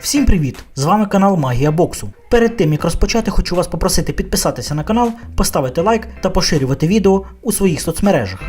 Всім привіт! З вами канал Магія Боксу. Перед тим як розпочати, хочу вас попросити підписатися на канал, поставити лайк та поширювати відео у своїх соцмережах.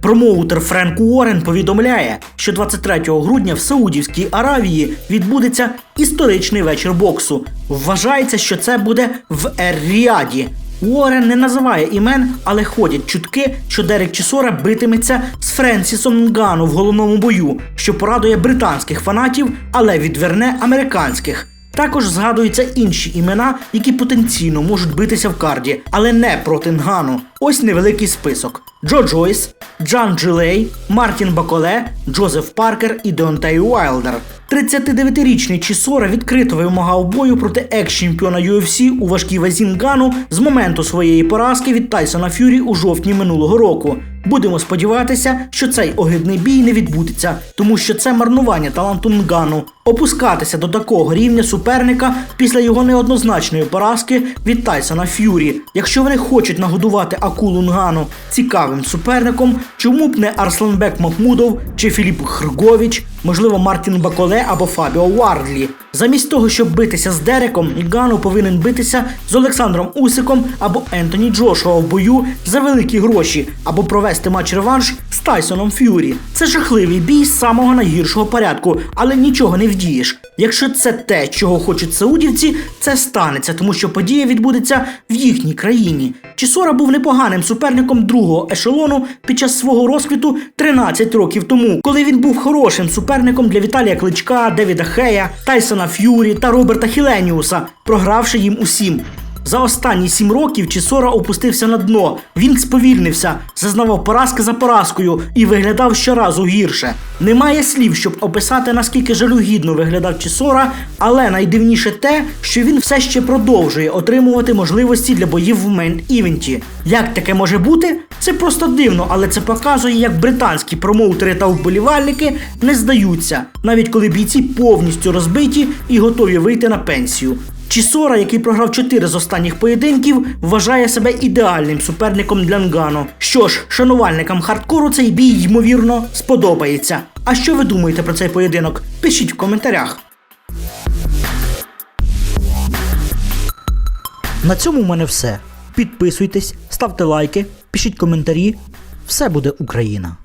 Промоутер Френк Уоррен повідомляє, що 23 грудня в Саудівській Аравії відбудеться історичний вечір боксу. Вважається, що це буде в Ер-Ріаді. Уоррен не називає імен, але ходять чутки, що Дерек Чісора битиметься з Френсісом Нгану в головному бою, що порадує британських фанатів, але відверне американських. Також згадуються інші імена, які потенційно можуть битися в карді, але не проти Нгану. Ось невеликий список: Джо Джойс, Джан Джилей, Мартін Баколе, Джозеф Паркер і Деонтей Уайлдер. 39-річний Чісора відкрито вимагав бою проти екс-чемпіона UFC у важкій вазі Нгану з моменту своєї поразки від Тайсона Фюрі у жовтні минулого року. Будемо сподіватися, що цей огидний бій не відбудеться, тому що це марнування таланту Нгану. Опускатися до такого рівня суперника після його неоднозначної поразки від Тайсона Ф'юрі. Якщо вони хочуть нагодувати акулу Нгану цікавим суперником, чому б не Арсланбек Махмудов чи Філіп Хргович, можливо, Мартін Баколе або Фабіо Вардлі. Замість того, щоб битися з Дереком, Нгану повинен битися з Олександром Усиком або Ентоні Джошуа в бою за великі гроші, або провести матч реванш з Тайсоном Ф'юрі. Це жахливий бій з самого найгіршого порядку, але нічого не вдієш. Якщо це те, чого хочуть саудівці, це станеться, тому що подія відбудеться в їхній країні. Чісора був непоганим суперником другого ешелону під час свого розквіту 13 років тому, коли він був хорошим суперником для Віталія Кличка, Девіда Хея, Тайсона Ф'юрі та Роберта Хіленіуса, програвши їм усім. За останні сім років Чісора опустився на дно. Він сповільнився, зазнавав поразки за поразкою і виглядав щоразу гірше. Немає слів, щоб описати наскільки жалюгідно виглядав Чісора, але найдивніше те, що він все ще продовжує отримувати можливості для боїв в мейн-івенті. Як таке може бути? Це просто дивно, але це показує, як британські промоутери та вболівальники не здаються, навіть коли бійці повністю розбиті і готові вийти на пенсію. Чісора, який програв 4 з останніх поєдинків, вважає себе ідеальним суперником для Нгану. Що ж, шанувальникам хардкору цей бій, ймовірно, сподобається. А що ви думаєте про цей поєдинок? Пишіть в коментарях. На цьому в мене все. Підписуйтесь, ставте лайки, пишіть коментарі. Все буде Україна!